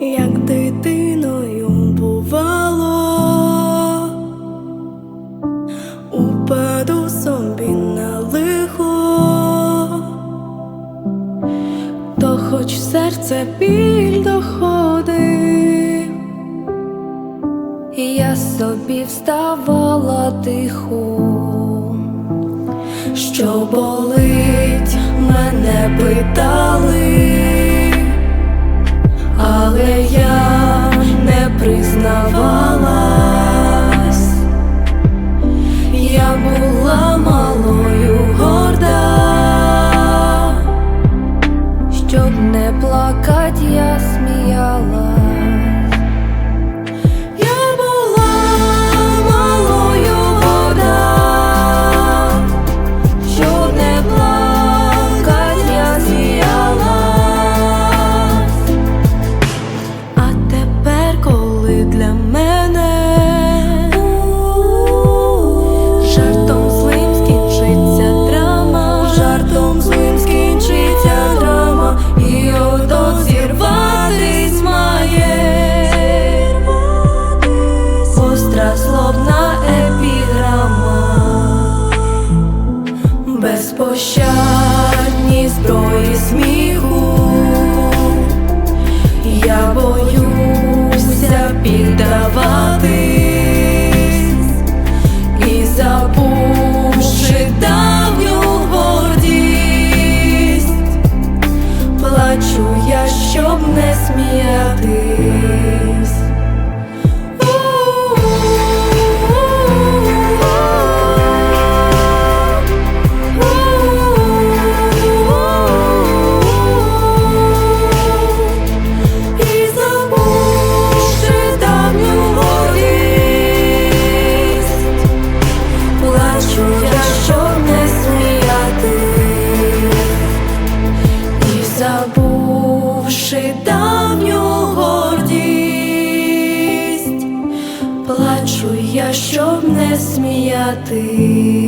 як дитиною бувало, упаду собі на лихо, то хоч серце біль доходив, я собі вставала тихо, що болить, мене питали безпощадні зброї сміху. Я боюся піддаватись і забувши давню гордість, плачу я, щоб не сміятись. Щоб не сміятись.